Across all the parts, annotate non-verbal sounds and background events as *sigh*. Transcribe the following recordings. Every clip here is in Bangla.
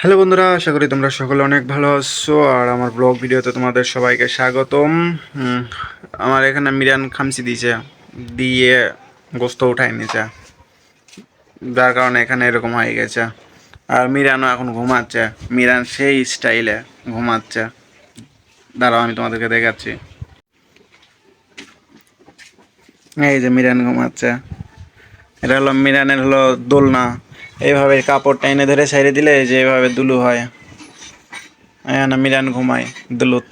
হ্যালো বন্ধুরা, আশা করি তোমরা সকলে অনেক ভালো আছো, আর আমার ব্লগ ভিডিওতে তোমাদের সবাইকে স্বাগতম। আমার এখানে মিরান খামসি দিয়েছে, দিয়ে গোস্ত উঠাই নিয়েছে, যার কারণে এখানে এরকম হয়ে গেছে। আর মিরানও এখন ঘুমাচ্ছে, মিরান সেই স্টাইলে ঘুমাচ্ছে। দাঁড়াও, আমি তোমাদেরকে দেখাচ্ছি। এই যে মিরান ঘুমাচ্ছে, এটা হলো মিরানের হলো দোলনা। এইভাবে কাপড়টা এনে ধরে সাইডে দিলে যে এভাবে দুলু হয়। না মিলান ঘুমায় দুলুত।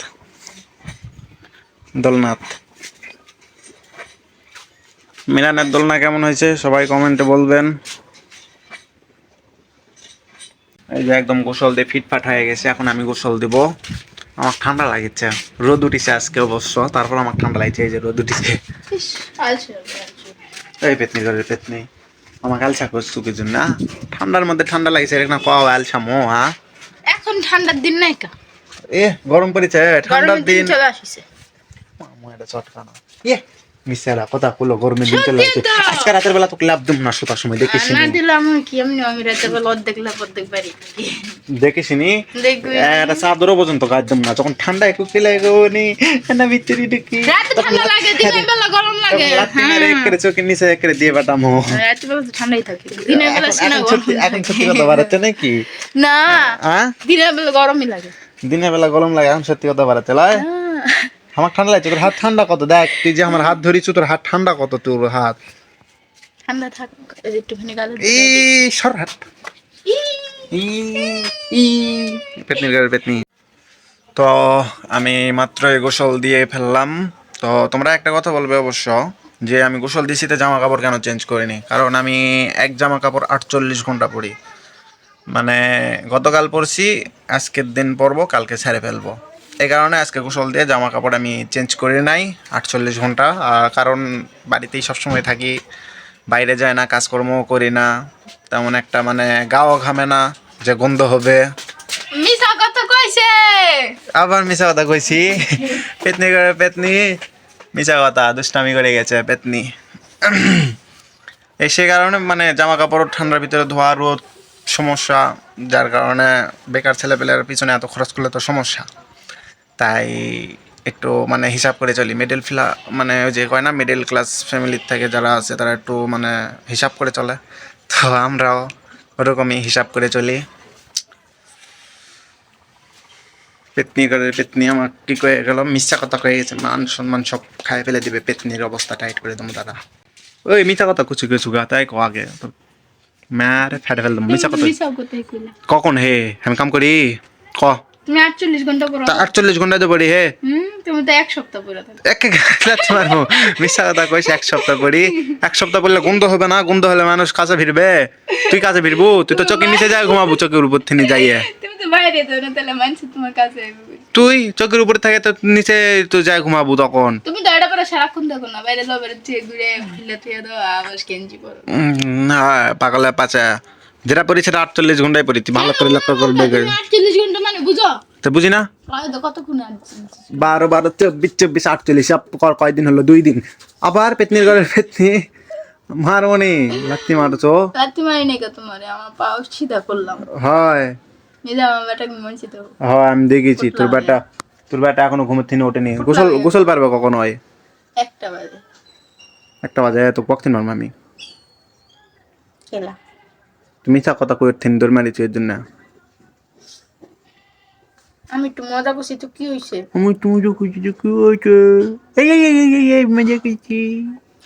দোলনাথ। মিলানের দোলনা কেমন হয়েছে সবাই কমেন্টে বলবেন। এই যে একদম গোসল দিয়ে ফিটফাট হয়ে গেছে এখন আমি গোসল দিব। আমার ঠান্ডা লাগছে রোদ উঠিছে আজকে অবশ্য তারপর আমার ঠান্ডা লাগছে এই যে রোদ উঠিছে। এই পেতনি করে পেতনি। আমার আলসা করছু কিছু না ঠান্ডার মধ্যে ঠান্ডা লাগছে এরকম পাওয়া আলসা মো হ্যাঁ এখন ঠান্ডার দিন নাই কা? এ গরম পড়েছে ঠান্ডার দিন। চলে আসিছে। মামু এটা চটকানো। ইয়ে মিসারা কথা কলো গরমের দিন চলে আসছে আজকে রাতের বেলা তোকে লাভ দুম না শোতার সময় দেখিস না দিলাম কি এমনি আমি রাতে বেলা অর্ধেক লাভ অর্ধেক বাড়ি দেখিস নি চাদরও পর্যন্ত গাছ না যখন ঠান্ডা একটু খেলে নি না ভিতরে ঢুকি। ঠান্ডা লাগে দিনের বেলা গরম লাগে হ্যাঁ। একেরে চোখের নিচে একেরে দিয়ে বাটামো। রাতে বেলা তো ঠান্ডাই থাকে দিনের বেলা সিনা এখন গরম সত্যি এখন লাগে। সত্যি কথা বাড়াচ্ছে নাকি? না হ্যাঁ দিনের বেলা গরমই লাগে। দিনের বেলা গরম লাগে এখন সত্যি কথা লাই হ্যাঁ। আমার ঠান্ডা লাগছে তোর হাত ঠান্ডা কত? দেখ তুই যে আমার হাত ধরিস তোর হাত ঠান্ডা কত তোর হাত? ঠান্ডা থাক একটুখানি গালে সর হাত। ই ই তো আমি মাত্রই গোসল দিয়ে ফেললাম। তো তোমরা একটা কথা বলবে অবশ্য যে আমি গোসল দিছি তো জামা কাপড় কেন চেঞ্জ করিনি? কারণ আমি এক জামা কাপড় আটচল্লিশ ঘণ্টা পরি। মানে গতকাল পরছি আজকের দিন পরবো কালকে ছেড়ে ফেলব। এই কারণে আজকে গোসল দিয়ে জামা কাপড় আমি চেঞ্জ করে নাই আটচল্লিশ ঘণ্টা। কারণ বাড়িতেই সবসময় থাকি বাইরে যায় না কাজকর্মও করি না। তেমন একটা মানে গাও ঘামে না যে গন্ধ হবে। মিছা কথা কইছে! আবার মিশা কথা কইছি। পেতনি করে পেতনি মিশা কথা দুষ্টামি করে গেছে পেতনি। এই সে কারণে মানে জামা কাপড় ঠান্ডার ভিতরে ধোয়া রোদ সমস্যা যার কারণে বেকার ছেলেপেলের পিছনে এত খরচ করলে তো সমস্যা। তাই একটু মানে হিসাব করে চলি। মিডল ফিলা মানে ওই যে কয় না মিডল ক্লাস ফ্যামিলির থেকে যারা আছে তারা একটু মানে হিসাব করে চলে। তো আমরাও ওরকমই হিসাব করে চলি। পেতনি করে পেতনি আমার কি কয়ে গেল মিথ্যা কথা কয়ে গেছে মান সম্মান সব খাই ফেলে দিবে পেতনির অবস্থা টাইট করে দেবো দাদা। ওই মিথ্যা কথা কুচু কুচু গা তাই কো আগে। ম্যারে ফেটে ফেল দেবো মিথ্যা কথা। কখন হে? আমি কাম করি? ক? তুমি আটচল্লিশ ঘণ্টা পর তা আটচল্লিশ তো পড়ি হে। হুম তুমি তো এক সপ্তাহ পরে এক এক রাত্রে মারবো কথা কইছি এক সপ্তাহ পড়ি। এক সপ্তাহ পড়লে গন্ধ হবে না? গন্ধ হলে মানুষ কাছে ভিড়বে তুই কাছে ভিড়বো তুই তো চোখের নিচে যায় ঘুমাবো চোখের উপর থেকে যাইয়ে। তুমি তো বাইরে তো না তাহলে মানুষ তোমার কাছে তুই চোখের উপরে থাকে তো নিচে তো যায় ঘুমাবো তখন। তুমি তো এটা করে সারাক্ষণ দেখো না বাইরে যাও বাইরে ঘুরে ফিলে থুয়ে দাও আবার কেঞ্জি পরো। না পাগলে পাচা। যেটা পড়ি সেটা আটচল্লিশ ঘন্টায় পড়ি ভালো করে লক্ষ্য করবে আটচল্লিশ ঘণ্টা মানে বুঝো? তো বুঝি না? বারো বারো চব্বিশ চব্বিশ আটচল্লিশ কয়দিন হলো? দুই দিন। আবার পেতনির ঘরের পেতনি। মারমনি লাত্তি মারছো? রাত্রি মারি নাই তোমার আমার পাও সিধা করলাম। হয়। এই যে আমার বেটাকে মানছি তো। হয় আমি দেখেছি তোর বেটা তোর বেটা এখনও ঘুমের থেকে ওঠেনি। গোসল গোসল পারবে কখন হয়? একটা বাজে। একটা বাজে তো কখন মারম আমি। খেলা। তুমি চা কথা কই থিন দৌড় মারিছি এর জন্য। আমি একটু মজা করছি তো কি হয়েছে আমি তুমি যে খুঁজি যে কি হয়েছে এই এই এই এই এই মজা করছি।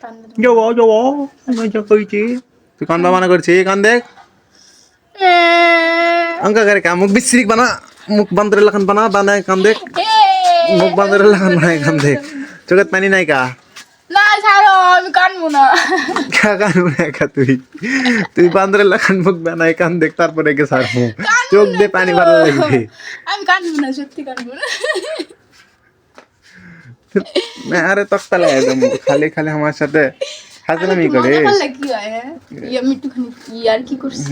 ঠান্ডা যাব যাব মজা করছি। তুই কান্দা মানা করছি কান দেখ। অঙ্কা করে কা মুখ বিশ্রিক বানা মুখ বান্দরের লাখান বানা বানায় কান দেখ। মুখ বান্দরের লাখান বানায় কান দেখ। চোখের পানি নাই কা? ছাড়ো আমি কানবো না। কা কান বানায় কা তুই। তুই বান্দরের লাখান মুখ বানায় কান দেখ তারপরে কে সার মুখ চোখ দিয়ে পানি ভালো লাগবে আমি কানবো না সত্যি কানবো না। আরে তক্তা লাগে খালি খালি আমার সাথে হাজলামি করে। হয়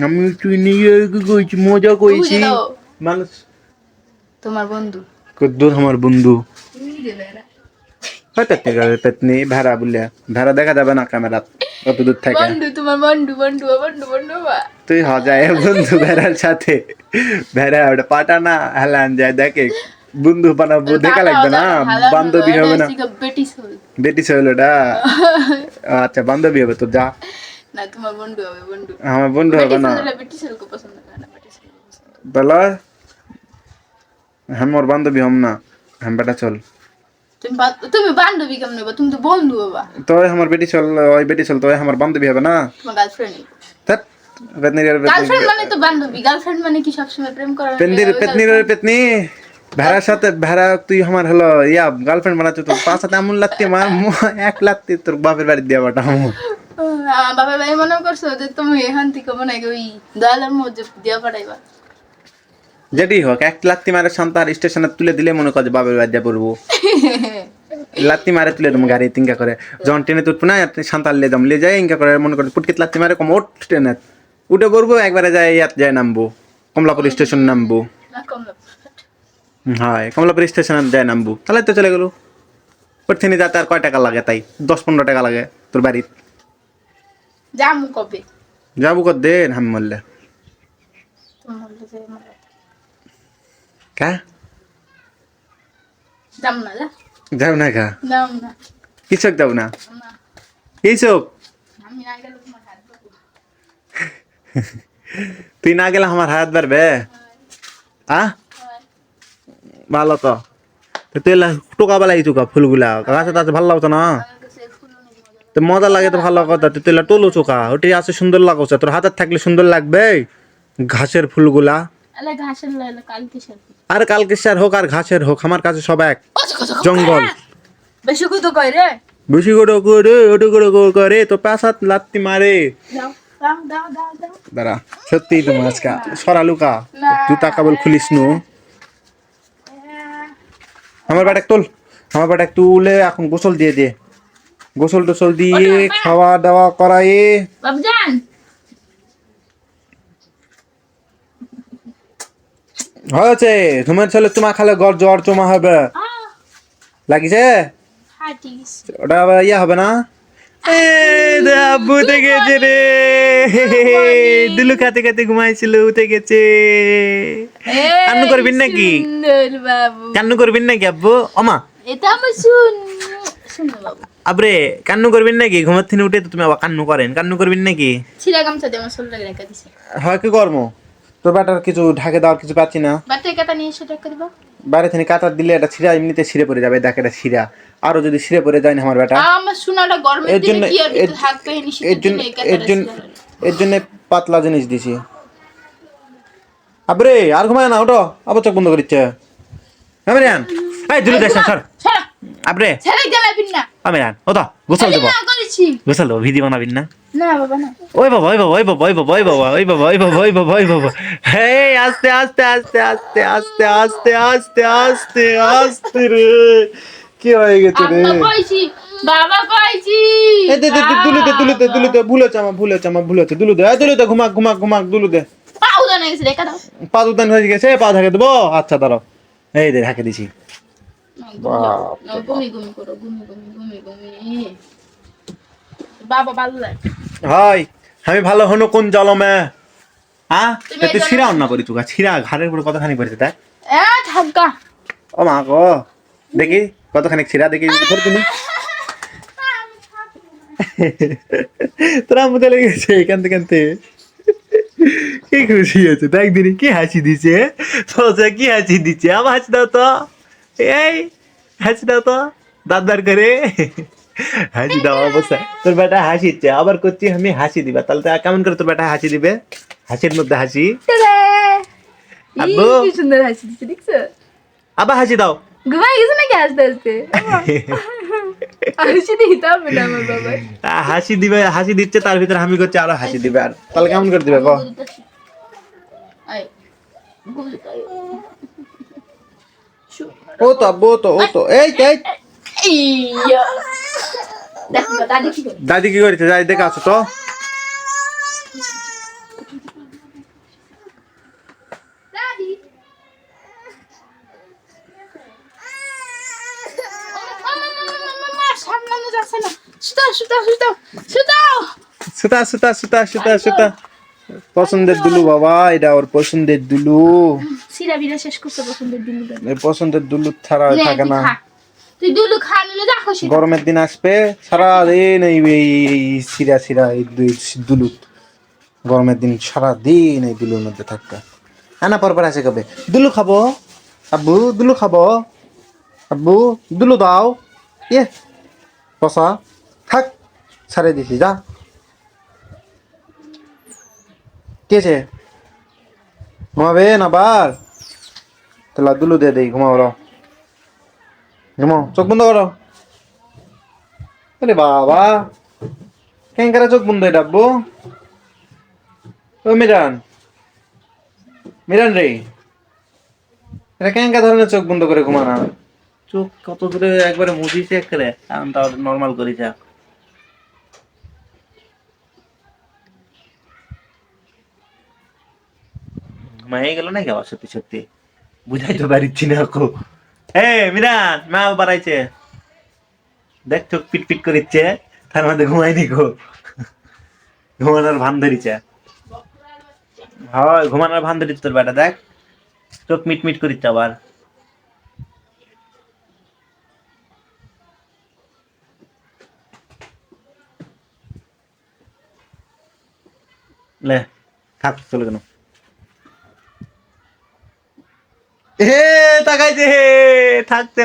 আমি তুই নিয়ে কইছি মজা কইছি। মানুষ তোমার বন্ধু। কদ্দুর আমার বন্ধু। হয় পেতনি করে দেখা যাবে না ক্যামেরাত অত দূর থেকে। বন্ধু তোমার বন্ধু বন্ধু বন্ধু পাটা না হেলান যায় দেখে। বন্ধু বানাবো দেখা লাগবে না বান্ধবী হবে না। বেটিস হইল ওটা। আচ্ছা বান্ধবী হবে তো যা। আমার বন্ধু হবে না। বেটিস হলকে পছন্দ হ্যাঁ, বান্ধবী হম না। হাম বেটা চল তুমি তুমি বান্ধবী কেমন হবে তুমি তো বন্ধু হবা তো আমার বেটি চল ওই বেটি চল তো আমার বান্ধবী হবে না? তোমার গার্লফ্রেন্ড ধ্যাৎ, পেতনির গার্লফ্রেন্ড মানে তো বান্ধবী গার্লফ্রেন্ড মানে কি সবসময় প্রেম করা পেন্দির পেতনির পেতনি ভেড়ার সাথে ভেড়া তুই আমার হলো ইয়া গার্লফ্রেন্ড বানাচ্ছ তো পাঁচ হাতে এমন লাগতে মার এক লাগতে তোর বাপের বাড়ি দিয়ে বাটা বাবা ভাই মনে করছ যে তুমি এখান থেকে মনে ওই দয়ালের মধ্যে দিয়া পাঠাইবা। যেটি হোক এক লাত্তি মারে সন্তান স্টেশনে তুলে দিলে মনে কর যে বাপের বাড়ি দিয়ে পড়ব। *laughs* লাত্তি মারে তুলে দেবো গাড়ি তিনকা করে। যখন ট্রেনে তুটবো না সান্তাল লে যাম লে যাই ইনকা করে মনে করে পুটকিত লাত্তি মারে কম ওঠ ট্রেনে। উঠে পড়ব একবারে যাই ইয়াত যাই নামবো। কমলাপুর স্টেশন নামবো। হয় কমলাপুর স্টেশনে যাই নামবো। তাহলে তো চলে গেলো। থেকে যাতে আর কয় টাকা লাগে তাই? দশ পনেরো টাকা লাগে তোর বাড়ির। যামু কবে? যাব কর দেন হাম মরলে। *laughs* তুই না গেলে আমার হাত বাড়বে আ? ভালো তো। তুই টোকা বেলা ইচুকা ফুলগুলা। গাছে তাছে ভালো লাগতো না? তো মজা লাগে। তো ভালো কথা। তুই তুইলা টোলো চোকা ওটি আছে সুন্দর লাগছে। তোর হাতে থাকলে সুন্দর লাগবে? ঘাসের ফুলগুলা। ঘাসের কালকে আর কালকেশার হোক আর ঘাসের হোক আমার কাছে সব এক। জঙ্গল। বেশি কত কই রে? বেশি করে করে ওটু করে করে তো পাশাত লাত্তি মারে। দাঁড়া সত্যি তো আজকা সরালুকা না। জুতা কাবল খুলিস নু। আমার ব্যাটা তোল আমার ব্যাটা তুলে এখন গোসল দিয়ে দে। গোসল টোসল দিয়ে খাওয়া দাওয়া করায়ে। হয়েছে তোমার ছেলে তোমার খালে গর জ্বর চমা হবে। লাগিছে? ওটা আবার ইয়া হবে না? আব্বু উঠে গেছে রে। দুলু খাতে খাতে ঘুমাইছিল উঠে গেছে। কান্নু করবেন নাকি? সুন্দর কান্নু করবেন নাকি আব্বু? অমা এটা আমার শুন আবরে কান্নু করবেন নাকি? ঘুমার থেকে উঠে তো তুমি আবার কান্নু করেন। কান্নু করবেন নাকি? ছিলা গামছা দিয়ে আমার শরীরে রেখে দিছে। হয় কি কর্ম তোর ব্যাটার কিছু ঢাকে দেওয়ার কিছু পাচ্ছি না। বাইরে থেকে কাতার দিলে এটা ছিঁড়া এমনিতে ছিঁড়ে পড়ে যাবে দেখ এটা ছিঁড়া। আরও যদি ছিঁড়ে পড়ে যায় না আমার গরমের এর জন্য কি আর এর- জন্য এর জন্য এর জন্য পাতলা জিনিস দিছি। আবরে আর ঘুমায় না ওটো আবার চোখ বন্ধ করিচ্ছে। আমিরান। এই দুলু দেখ ছাড়া। আবরে। ছেড়ে গেলাবিন না। আমিরান ও তো গোসল দেবো। না করেছি। গোসল দেবো ভিডিও বানাবিন না? না বাবা না। ওই বাবা ওই বাবা ওই বাবা ওই বাবা ওই বাবা ওই বাবা ওই বাবা ওই বাবা। ওই বাবা হে আস্তে আস্তে আস্তে আস্তে আস্তে আস্তে আস্তে আস্তে আস্তে রে। কি হয়ে গেছে রে? কইছি বাবা কইছি। এই দে দে দুলু দে দুলু দে দুলু দে দুলু দে দুলু দে ঘুমাক ঘুমাক ঘুমাক দুলু দে পাউ জানা গেছে রেখে দাও পা হয়ে গেছে পা ঢাকে দেবো। আচ্ছা দাঁড়াও। এই দে ঢাকে দিছি। না, ঘুমি ঘুমি করো ঘুমি ঘুমি ঘুমি ঘুমি বাবা ভালো হাই আমি ভালো হনো কোন জলমে? হ্যাঁ তা তুই ছিঁড়া অন্য করি তুই ছিঁড়া ঘাড়ের উপরে কতখানি পড়েছে দেখ এ ঠাক্কা ও মা গো দেখি কতখানি ছিঁড়া দেখি ধর তুমি। তোরা মধ্যে লেগেছে কানতে কানতে কি খুশি আছে দেখ দিনি কি হাসি দিছে। সোজা কি হাসি দিচ্ছে আমার হাসি দাও তো। এই হাসি দাও তো দাঁত বার করে। হাসি দাও অবস্থা তোর বেটা হাসিচ্ছে আবার করছি আমি হাসি দিবা। তাহলে তো কেমন করে তোর বেটা হাসি দিবে? হাসির মধ্যে হাসি। আব্বু। কি সুন্দর হাসি দিচ্ছে দেখছ? আবার হাসি দাও। ঘুমাই গেছে নাকি আস্তে আস্তে? হাসি দিতে হবে না আমার বাবা। হাসি দিবে হাসি দিচ্ছে তার ভিতরে আমি করছি আরও হাসি দিবে আর। তাহলে কেমন করে দিবে ক আয় ঘুমে তো ও তো আব্বু, তো ও তো। এই এই। দাদি কি করিতে যাই দেখে আছো তো। সুতা পছন্দের দুলু বাবা এটা ওর পছন্দের দুলু। পছন্দের দুলু পছন্দের দুলু ছাড়া থাকে না। সিরা গরমের দিন আসবে সারা দিন এই সিরা সিরা এই দুই- গরমের দিন সারা দিন এই দুলুর মধ্যে থাকবে। আনা পর পর আছে কবে? দুলু খাব। আব্বু, দুলু খাব। আব্বু, দুলু দাও। ইয়ে পসা থাক ছাড়ে দিছি, যা। ঘুমাবে না বার তাহলে দুলু দিয়ে দেই, ঘুমাও ঘুমাও, চোখ বন্ধ করো। আরে বাবা কেন করে চোখ বন্ধ এটা ও মিরান মিরান রে, এটা ধরনের চোখ বন্ধ করে ঘুমানা। চোখ কত দূরে একবারে একবারে, এখন তাও নর্মাল করেছে ঘুমাই গেল নাকি সত্যি সত্যি? বুঝাই তো পারিচ্ছি না আকো হে মিরান মা বাড়াইছে। দেখ চোখ পিট পিট করিচ্ছে, তার মধ্যে ঘুমাইনি গো। ঘুমানোর ভান ধরিছে। হয়, ঘুমানোর ভান ধরিচ্ছে তোর বেটা, দেখ। চোখ মিট মিট করিচ্ছে আবার। লে, থাক, চলে কেন হে, তাকাইছে হে, থাকতে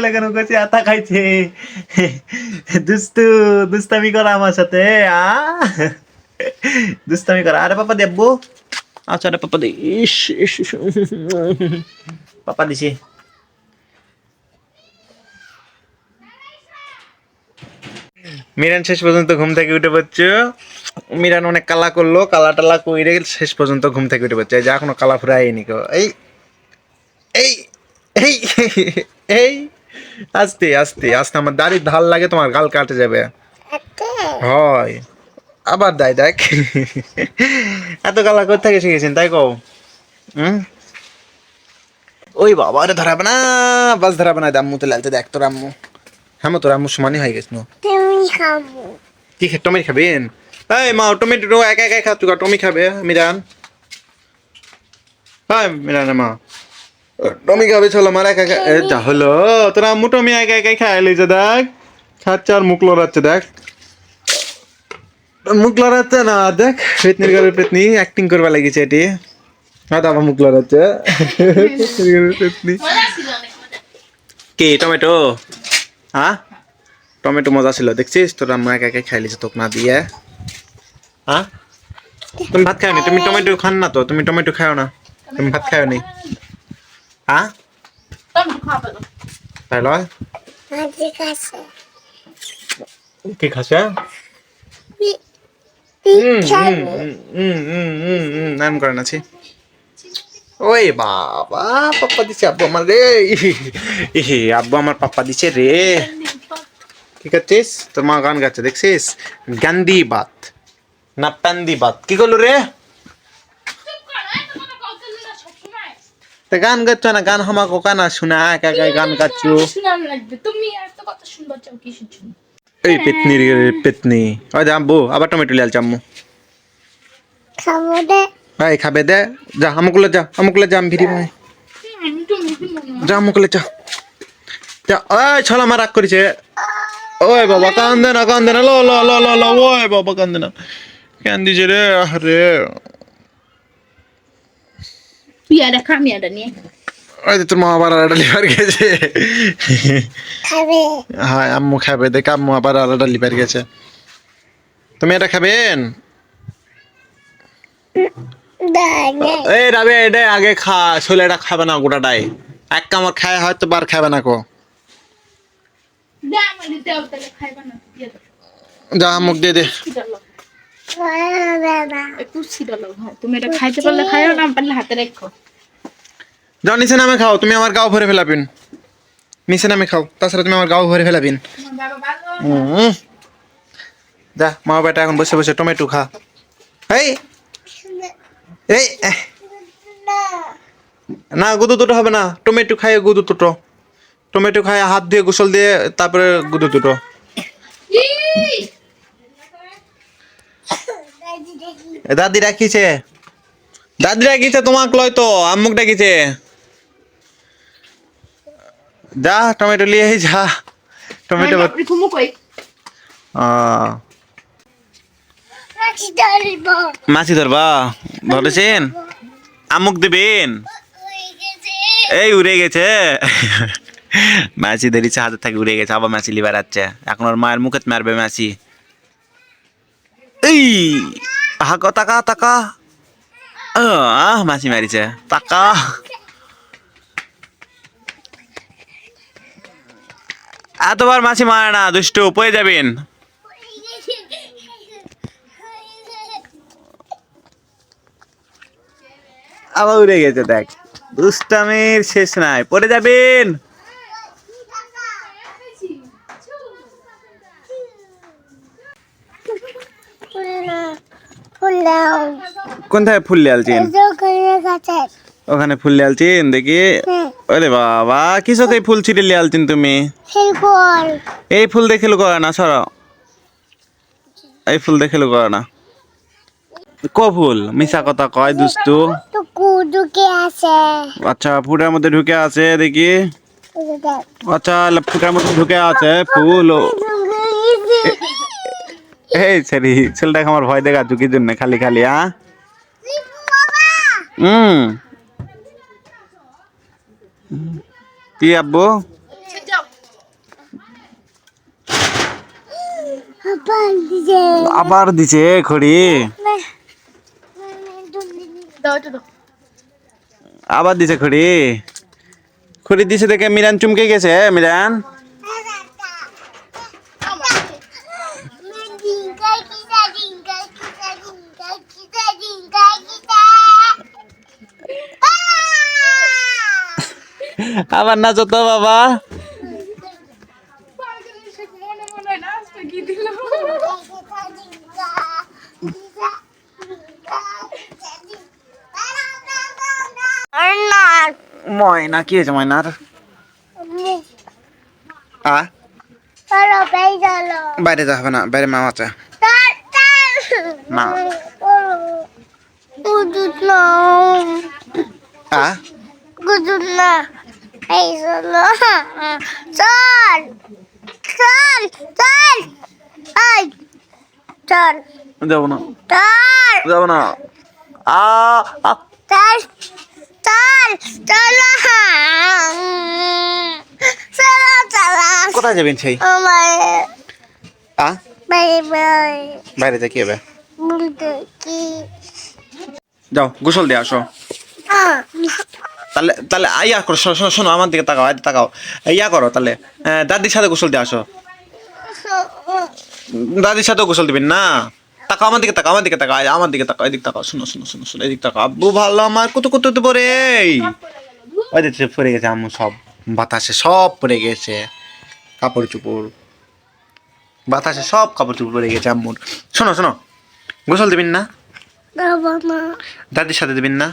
তাকাইছে। দুস্তু দুস্তামি আমার সাথে আ। দুস্তামি আরে, পাপা আচ্ছা আরে, পাপা দে। পাপা দিছি। মিরান শেষ পর্যন্ত ঘুম থেকে উঠে পড়ছে? মিরান অনেক কালা করল কালা টালা কইরে শেষ পর্যন্ত ঘুম থেকে উঠে পড়ছে। যা, এখনও কালা ফুরায়নি এই এই এই এই আস্তে আস্তে আস্তে আমার দাড়ির ধার লাগে তোমার গাল কাটে যাবে। হয়। আবার দাই দেখ। এত কালা করতে থেকে শিখেছেন তাই কও? হুম? ওই বাবা রে ধরাবে না বাস ধরাবে না আম্মু তো লালতে দেখ তোর আম্মু হ্যাঁ তোর আম্মু সমানই হয়ে গেছ না কি খে টমেটো খাবেন? এই মা টমেটো একা একা খা তুই টমি খাবে মিরান। হ্যাঁ মিরান মা। টমি খাবে চলো আমার একা একা এ যা হলো তোর আম্মু টমি একা একাই খাই লইছে দেখ। খাচ্ছে আর মুখ লড়াচ্ছে দেখ। মুখ লড়াচ্ছে না দেখ পেতনির ঘরের পেতনি অ্যাক্টিং করবা লাগিছে এটি। হ্যাঁ আবার মুখ লড়াচ্ছে। পেতনি। কি টমেটো? হ্যাঁ? টমেটো মজা ছিল দেখছিস? তোর আম্মা একা একা খাইলিস তোক না দিয়ে। হ্যাঁ? তুমি ভাত খাও নি তুমি টমেটো খান না তো? তুমি টমেটো খাও না? তুমি ভাত খাও নি? হ্যাঁ তুমি খাবে না তাই লয় কি খাসে নাম করে নাছি ওই বাবা পাপ্পা দিছে আব্বু আমার রে ইহি আব্বু আমার পাপ্পা দিছে রে কি করছিস তোর মা গান গাচ্ছে দেখছিস গান্দি বাত না প্যান্দি বাত কি করল রে চুপ কর এই তোমার কৌতূহল না সবসময় তা গান গাচ্ছ না গান হামা কোকা না শোনা একা একা গান গাচ্ছ? শুনাম লাগবে। তুমি এত কথা শুনবা চাও কি শুনছো? এই পেতনি রে পেতনি। ওই দে আব্বু আবার টমেটো লিয়াল চাম্মু ভাই খাবে দে। যা আমুকুলে যা আমুকুলে যা ভিড়ি ভাই। তো যা আমুকুলে যা। যা ওই ছলা মা রাগ করেছে। ওই বাবা কান্দে না কান্দে না লো লো লো লো লো ওই বাবা কান্দে না। কান্দিছে রে? আরে পিয়ারা খামিয়াটা নিয়ে ওই যে তোর মা আবার আলাদা লিভার গেছে হ্যাঁ আম্মু খাবে দেখ আম্মু আবার আলাদা লিভার গেছে তুমি এটা খাবেন এই রাবে এটা আগে খা শোলে এটা খাবে না গোটাটাই এক কামড় খায় হয়তো বার খাবে না কো যা মুখ দিয়ে দে একটু হ্যাঁ তুমি এটা খাইতে পারলে খাইও না পারলে হাতে রেখো। যাও নিচে নামে খাও তুমি আমার গাও ভরে ফেলাবিন। নিচে নামে খাও তাছাড়া তুমি আমার গাও ভরে ফেলাবিন। যা মা বেটা এখন বসে বসে টমেটো খা। এই! এই! না গুদু দুটো হবে না টমেটো খাই গুদু দুটো। টমেটো খাই হাত দিয়ে গোসল দিয়ে তারপরে গুদু দুটো ই এ দাদি রাখিছে দাদি ডাকিছে তোমাক লয় তো আম্মুক ডাকিছে। যা টমেটো লিয়ে আই যা। টমেটো আহ, মাছি ধরবো মাছি ধরবা ধরেছেন আমুক দেবেন? হয়ে এই উড়ে গেছে। মাছি ধরেছে হাতে থেকে উড়ে গেছে। আবার মাছি লিবার আছে এখন ওর মায়ের মুখে মারবে মাছি। এই! হাক তাকা তাকা আহ মাছি মারিছে তাকা এতবার মাছি মারে না, দুষ্টু পয়ে যাবেন। আবার উড়ে গেছে, দেখ। দুষ্টামির শেষ নাই, পড়ে যাবেন। কোনথায় ফুল লিয়ালছেন ওখানে ফুল লিয়ালছেন দেখি। হ্যাঁ। ওরে বাবা এই ফুল ছিটে লিয়ালছেন তুমি? এই ফুল। দেখে লো করে না সর। এই ফুল দেখে লো করে না। ক ফুল? মিশা কথা কয় আছে? আচ্ছা ফুটার মধ্যে ঢুকে আছে দেখি। আচ্ছা ল- মধ্যে ঢুকে আছে ফুল। এই ছেড়ি ছেলেটাকে আমার ভয় দেখা কি জন্য, খালি খালি হ্যাঁ হুম। কি আব্বু? আবার দিছে খড়ি? আবার দিছে খড়ি? খড়ি দিছে দেখে মিরান চুমকে গেছে, মিরান? আবার নাচো তো বাবা মনে মনে ময়না কি হয়েছে ময়নার বাইরে যা হবে না বাইরে মামা আছে আ না এই চলো চল চল চল। এই চল। যাব না। চল। যাব না। আ চল চল চলো। কোথায় যাবেন সেই? আ? বাই বাই বাইরে যা কি হবে যাও গোসল দিয়ে আসো। তাহলে তাহলে ইয়া করো শোনো শোনো, আমার দিকে তাকাও তাকাও। ইয়া করো তাহলে। দাদির সাথে গোসল দিয়ে আসো। দাদির সাথেও গোসল দিবেন না? তাকাও আমার দিকে তাকাও আমার দিকে তাকাও আমার দিকে তাকাও এদিক তাকাও শোনো শোনো শুনো শোনো এদিক তাকাও। আব্বু ভালো আমার কত কত তো পরে ওই দেখছে পড়ে গেছে আম্মু সব বাতাসে সব পড়ে গেছে। কাপড় চুপড়। বাতাসে সব কাপড় চুপড় পড়ে গেছে আম্মুর। শোনো শোনো গোসল দিবেন না? দাদির সাথে দিবেন না?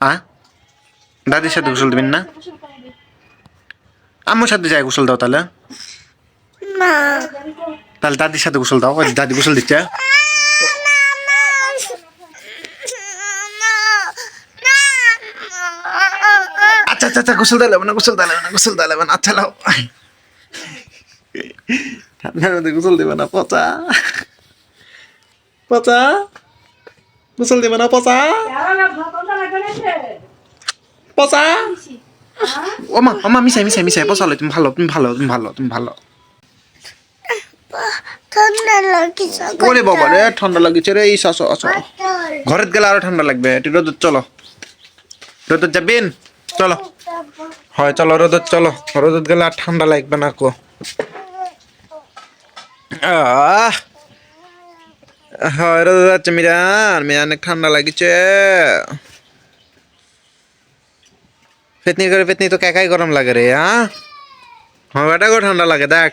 আ? দাদির সাথে গোসল দিবেন না? আম্মুর সাথে যাই গোসল দাও তাহলে। না। তাহলে দাদির সাথে গোসল দাও দাদি গোসল দিচ্ছে। আচ্ছা আচ্ছা আচ্ছা গোসল দিলে না গোসল দিলে না গোসল দিলে না আচ্ছা লাও ঠান্ডার মধ্যে গোসল দেবে না পচা। পচা। গোসল দেবে না পচা? পচা? ওমা ওমা মিশাই মিশাই মিশাই পচা লয় তুমি ভালো তুমি ভালো তুমি ভালো তুমি ভালো। ওরে বাবা রে ঠান্ডা লাগছে রে এই আসো আসো। ঘরের গেলে আরও ঠান্ডা লাগবে একটু রোদ চলো। রোদ যাবেন? চলো। হয় চলো রোদ চলো। রোদ গেলে আর ঠান্ডা লাগবে না কো। আহ! হয় রোদ যাচ্ছে মিরান মিরান অনেক ঠান্ডা লাগছে। পেতনি করে পেতনি তো কাকাই গরম লাগে রে হ্যাঁ? হ্যাঁ বেটা গো ঠান্ডা লাগে দেখ।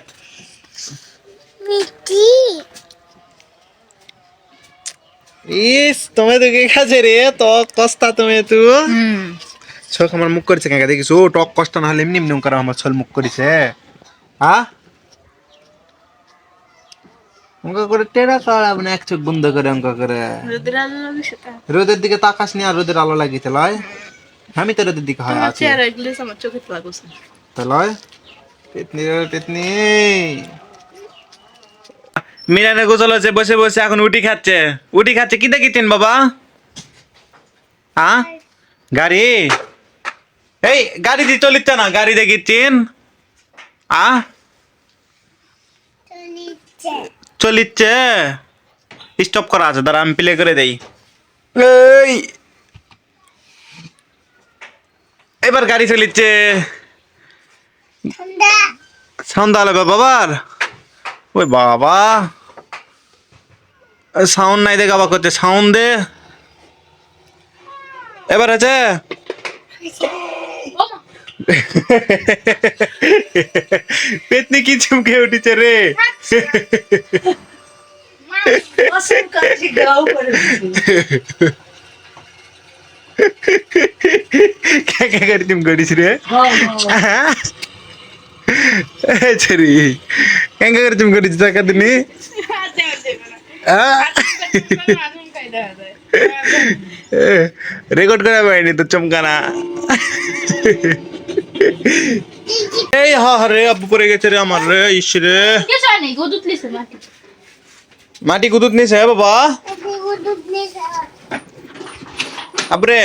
ইস তুমি তো কে খাচ্ছে রে তো কস্তা তুমি তু। চোখ আমার মুখ করেছে কেন দেখিস ও টক কষ্ট না হলে এমনি এমনি করে আমার ছল মুখ করেছে। হ্যাঁ? অঙ্ক করে টেরা করাবো না এক চোখ বন্ধ করে অঙ্ক করে। রোদের দিকে তাকাস নি আর রোদের আলো লাগিতে লয়। আমি তো রোদের দিকে হয় আছি। চেহারা এগুলো আমার চোখে লাগুছে তো লয়। পেতনি রে পেতনি। মিরানে গোসল হচ্ছে বসে বসে এখন উটি খাচ্ছে। উটি খাচ্ছে কি দেখিছেন বাবা? হ্যাঁ গাড়ি? এই গাড়ি দিয়ে চলিচ্ছে না গাড়ি দেখিছেন আ? চলিচ্ছে। স্টপ করা আছে দাঁড়া আমি প্লে করে দেই। এই! এবার গাড়ি চলিচ্ছে। সন্ধ্যা। হলো বাবার। ওই বাবা। সাউন্ড নাই দেখে আবার করছে সাউন্ড দে। এবার আছে। ওমা, পেতনি কি চুমকে উঠেছে রে কে কে করে তুমি করিস রে সরি কেন করে তুমি করিস টাকা দিনি হাতে হাতে করে। মানুষ খাই দেওয়া যায়। রেকর্ড করা পাইনি তো চমকানা এই হা রে আব্বু পড়ে গেছে রে আমার রে ইস রে। কিছু নাই, গদুত লিছে মাটি। মাটি কুদুত নিছে বাবা। আবরে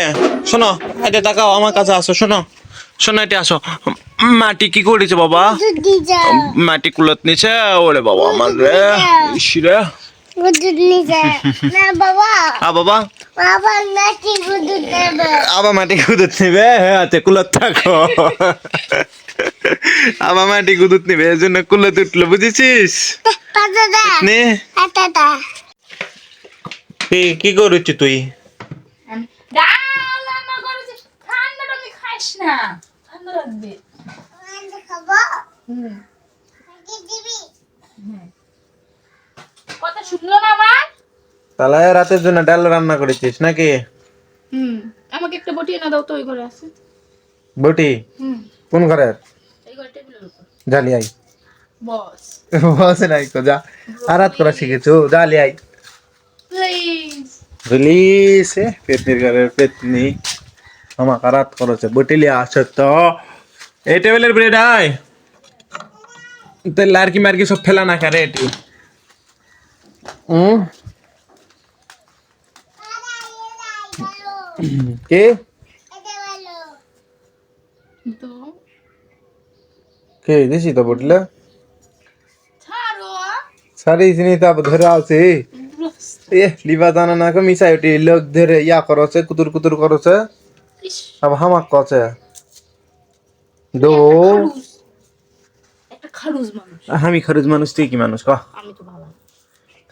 শোনো এটা তাকাও আমার কাছে আসো শোনো। শোনো এটা আসো। মাটি কি করেছে বাবা? মাটি কুলত নিছে ওরে বাবা আমার রে ইস রে। *laughs* আবার মাটি কুদুত নিবে হাতে কুলত থাকো। আবার মাটি কুদুত নিবে এই জন্য কুলত উঠল বুঝেছিস? কি কি করছিস তুই? না। ঠান্ডা লাগবে। খাব হুম। কি দিবি কথা শুনলো না আমার? তাহলে রাতের জন্য ডাল রান্না করেছিস নাকি? হুম। আমাকে একটা বটি এনে দাও তো ওই ঘরে আছে। বটি? হুম। কোন ঘরের? এই ঘরে টেবিলের উপর। জালি আই। বস। বসে নাই তো যা। আরাত করা শিখেছো? জালি আই। প্লিজ পুলিশ পেতনির ঘরের পেতনি। আমার আরাত করেছে? বটিলি আসে তো। এই টেবিলের ব্রেড আয়। লারকি মারকি সব ফেলা না করে এটি? কে? কে? দিছি তো বটলে। সারি সিনি তাপ ধরে আছে এ লিবা দানা না কো মিসাই ওটি লোক ধরে ইয়া করছে কুতুর কুতুর করছে। ইস। আব হামাক কছে দো। একটা খারুজ। মানুষ। আমি তুই কি মানুষ ক। আমি তো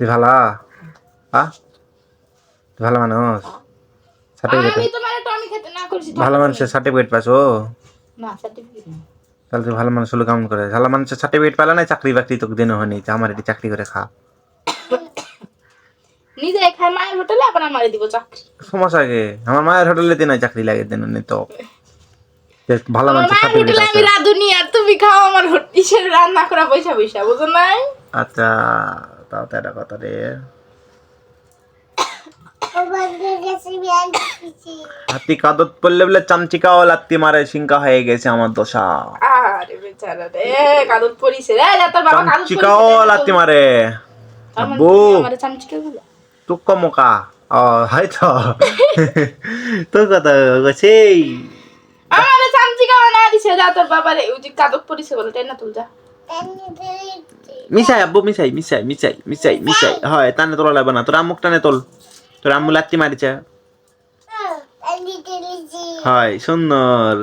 তুই ভালা? আ তুই ভালো মানুষ? সার্টিফিকেট আমি তো মানে তো আমি খেতে না করেছি ভালো মানুষের সার্টিফিকেট পাছো না সার্টিফিকেট তাহলে তুই ভালো মানুষ হলো কেমন করে। ভালো মানুষের সার্টিফিকেট পেলে না চাকরি বাকরি তোকে দিনে হয়নি যে আমার এটি চাকরি করে খা। নিজে খাই মায়ের হোটেলে আবার আমারে দিব চাকরি। সমস্যা কে? আমার মায়ের হোটেলে দিন চাকরি লাগে দিন নি তো। ভালো মানুষের সার্টিফিকেট আমি রাঁধুনি আর তুমি খাও আমার হোটেলে রান্না করা পয়সা পয়সা বুঝো নাই? আচ্ছা। একটা কথা রে। বাবা গেছে বিয়ান দিছি হাতি কাদত পড়লে বলে চামচিকাও লাত্তি মারে সিংকা হয়ে গেছে আমার দশা। আরে বেচারা রে কাদুত পড়িছে রে। যা তোর বাবা কাদুত চামচিকাও লাত্তি মারে। আব্বু। আমার চামচিকা গুলো তুক মোকা। ও হয়তো তোর কথা গেছে আমার চামচিকা বানা দিছে যা তোর বাবা রে ওই যে কাদুত পড়িছে বলে তাই না তুই যা। মিশাই আব্বু মিশাই মিশাই মিশাই মিশাই মিশাই। হয় টানে তোলা লাগবে না। তোর আম্মুক টানে তোল। তোর আম্মু লাত্তি মারিছে। হয় সুন্দর।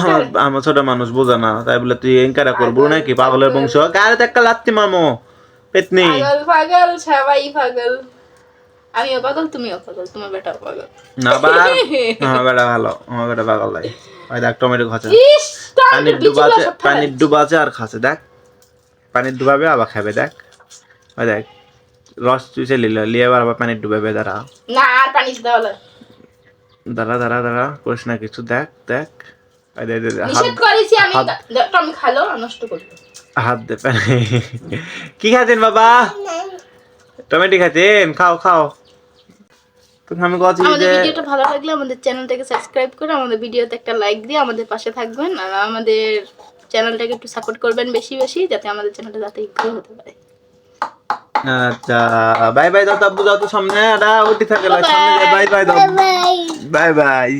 আমার আমার ছোট মানুষ বোঝে না। তাই বলে তুই এনকারা করব নাকি পাগলের বংশ? কারে তো একটা লাত্তি মামো পেতনি। পাগল পাগল সবাই পাগল। আমিও পাগল তুমিও পাগল তোমার বেটাও পাগল না আবার? আমার বেটা ভালো আমার বেটা পাগল লাগে। ওই দেখ টমেটো খাচ্ছে। পানির টমেটো ডুবা বিচিগুলো আছে সব পানির পানির আর খাচ্ছে দেখ। পানির ডুবাবে আবার খাবে দেখ। ওই দেখ রস চুষে নিল লিয়ে আবার আবার পানির ডুবাবে দাঁড়া। না আর পানি দাঁড়া দাঁড়া দাঁড়া করিস না কিছু দেখ দেখ। হাত দে কি খাচ্ছেন বাবা? টমেটো খাচ্ছেন খাও খাও। তোকে আমি কথা আমাদের ভিডিওটা ভালো লাগলে আমাদের চ্যানেলটাকে সাবস্ক্রাইব করে আমাদের ভিডিওতে একটা লাইক দিয়ে আমাদের পাশে থাকবেন আর আমাদের চ্যানেলটাকে একটু সাপোর্ট করবেন বেশি বেশি যাতে আমাদের চ্যানেলটা যাতে গ্রো হতে পারে। আচ্ছা বাই বাই দাও তাব্বু দাও তো সামনে আটা উঠে থাকে. সামনে বাই বাই দাও বাই বাই